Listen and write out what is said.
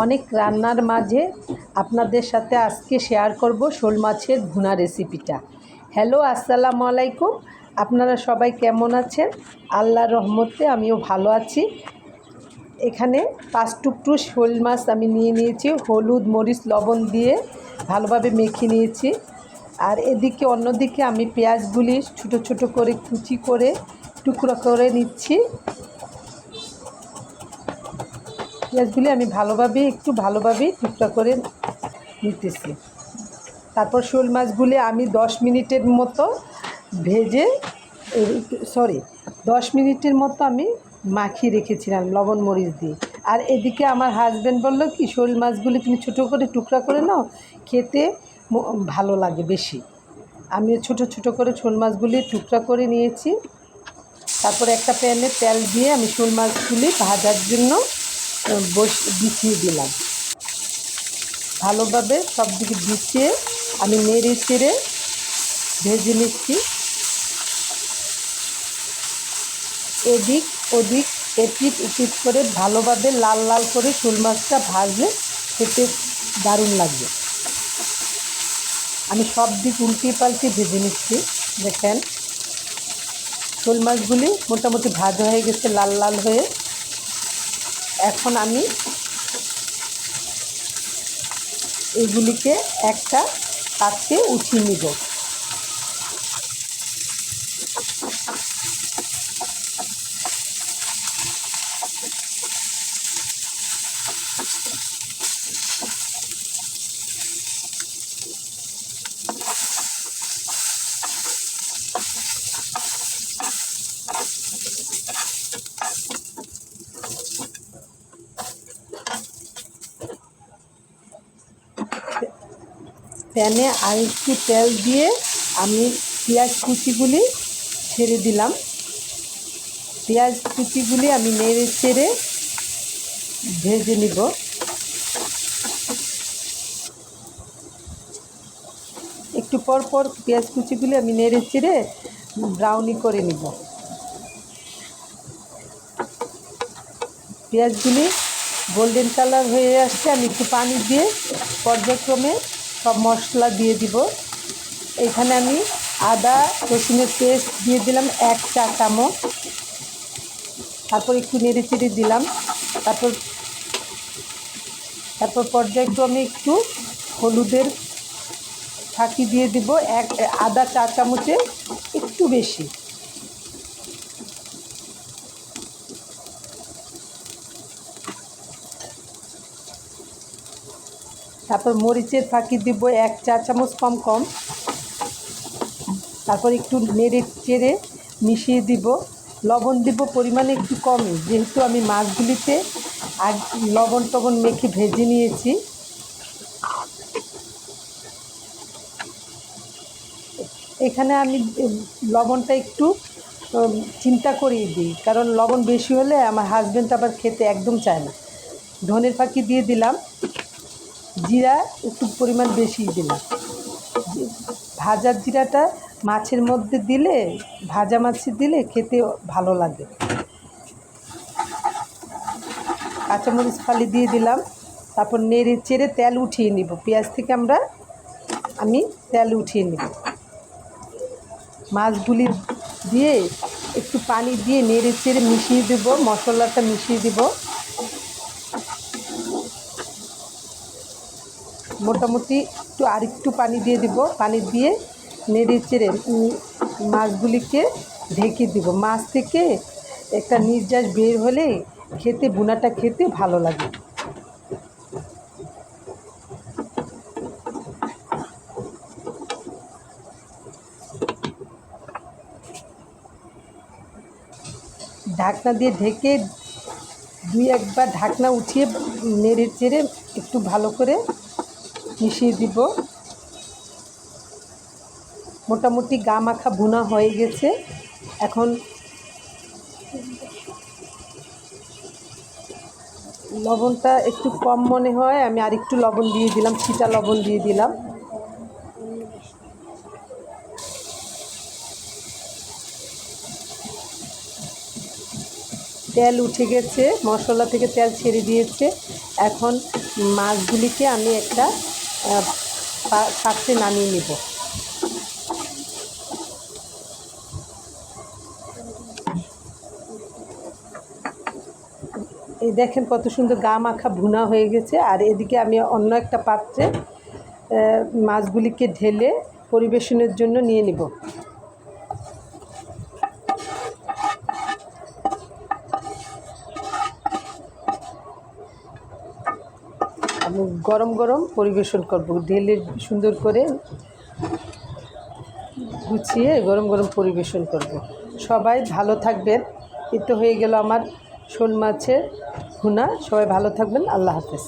অনেক রান্নার মাঝে আপনাদের সাথে আজকে শেয়ার করব শোল মাছের ভুনা রেসিপিটা হ্যালো আসসালামু আলাইকুম। আপনারা সবাই কেমন আছেন? আল্লাহর রহমতে আমিও ভালো আছি। এখানে পাঁচ টুকটু শোল মাছ আমি নিয়ে নিয়েছি, হলুদ, মরিচ, লবণ দিয়ে ভালোভাবে মেখে নিয়েছি। আর এদিকে অন্যদিকে আমি পেঁয়াজগুলি ছোটো ছোটো করে কুচি করে টুকরো করে নিচ্ছি। পেঁয়াজগুলি আমি ভালোভাবে, একটু ভালোভাবে টুকরা করে নিতেছি। তারপর শোল মাছগুলি আমি দশ মিনিটের মতো ভেজে সরি, দশ মিনিটের মতো আমি মাখিয়ে রেখেছিলাম লবণ মরিচ দিয়ে। আর এদিকে আমার হাজব্যান্ড বলল কি, শোল মাছগুলি তুমি ছোটো করে টুকরা করে নাও, খেতে ভালো লাগে বেশি। আমি ছোট ছোট করে শোল মাছগুলি টুকরা করে নিয়েছি। তারপরে একটা প্যানে তেল দিয়ে আমি শোল মাছগুলি ভাজার জন্য বস বিছিয়ে দিলাম। ভালোভাবে সব দিকে বিছিয়ে আমি নেড়ে চেড়ে ভেজে নিচ্ছি। এদিক ওদিক এপিট উপিট করে ভালোভাবে লাল লাল করে শোল মাছটা ভাজলে খেতে দারুণ লাগবে। আমি সব দিক উল্টে পাল্টে ভেজে নিচ্ছি, দেখেন। শোল মাছগুলি মোটামুটি ভাজা হয়ে গেছে, লাল লাল হয়ে। এখন আমি এগুলিকে একটা পাত্রে উঠিয়ে নিব। প্যানে আর একটু তেল দিয়ে আমি পেঁয়াজ কুচিগুলি ছেড়ে দিলাম। পেঁয়াজ কুচিগুলি আমি নেড়ে চেড়ে ভেজে নিব। একটু পর পর পেঁয়াজ কুচিগুলি আমি নেড়ে চেড়ে ব্রাউনি করে নিব। পেঁয়াজগুলি গোল্ডেন কালার হয়ে আসছে, আমি একটু পানি দিয়ে পর্যায়ক্রমে সব মশলা দিয়ে দিব। এখানে আমি আদা, রসুনের পেস্ট দিয়ে দিলাম এক চা চামচ। তারপর একটু নেড়ে চেড়ে দিলাম। তারপর তারপর পর্যায়ক্রমে একটু হলুদের ফাঁকি দিয়ে দিব। এক, আদা চা চামচে একটু বেশি। তারপর মরিচের ফাঁকি দিব এক চা চামচ কম কম। তারপর একটু নেড়ে চেড়ে মিশিয়ে দিব। লবণ দিব পরিমাণে একটু কমই, যেহেতু আমি মাছগুলিতে আগ, লবণ টবণ মেখে ভেজে নিয়েছি। এখানে আমি লবণটা একটু চিন্তা করিয়ে দিই, কারণ লবণ বেশি হলে আমার হাজব্যান্ড আবার খেতে একদম চায় না। ধনের ফাঁকি দিয়ে দিলাম। জিরা একটু পরিমাণ বেশি দিলাম। জি- ভাজার জিরাটা মাছের মধ্যে দিলে, ভাজা মাছে দিলে খেতে ভালো লাগে। কাঁচামরিচ ফালি দিয়ে দিলাম। তারপর নেড়ে চেড়ে তেল উঠিয়ে নিব। পেঁয়াজ থেকে আমরা, আমি তেল উঠিয়ে নিব। মাছগুলি দিয়ে একটু পানি দিয়ে নেড়ে চেড়ে মিশিয়ে দেবো, মশলাটা মিশিয়ে দেব। মোটামুটি একটু আরেকটু পানি দিয়ে দিব। পানি দিয়ে নেড়ে চেড়ে মাছগুলিকে ঢেকে দিব। মাছ থেকে একটা নির্যাস বের হলে খেতে বুনাটা খেতে ভালো লাগে। ঢাকনা দিয়ে ঢেকে দুই একবার ঢাকনা উঠিয়ে নেড়ে চেড়ে একটু ভালো করে মিশিয়ে দিব। মোটামুটি গা মাখা ভুনা হয়ে গেছে। এখন লবণটা একটু কম মনে হয়। আমি আরেকটু লবণ দিয়ে দিলাম ছিটা লবণ দিয়ে দিলাম। তেল উঠে গেছে, মশলা থেকে তেল ছেড়ে দিয়েছে। এখন মাছগুলিকে আমি একটা পাত্রে নামিয়ে নেব। এই দেখেন কত সুন্দর গা মাখা ভুনা হয়ে গেছে। আর এদিকে আমি অন্য একটা পাত্রে মাছগুলিকে ঢেলে পরিবেশনের জন্য নিয়ে নিব। আমি গরম গরম পরিবেশন করব। ঢেলে সুন্দর করে গুছিয়ে গরম গরম পরিবেশন করব। সবাই ভালো থাকবেন। এ তো হয়ে গেল আমার শোল মাছের ভুনা। সবাই ভালো থাকবেন। আল্লাহ হাফেজ।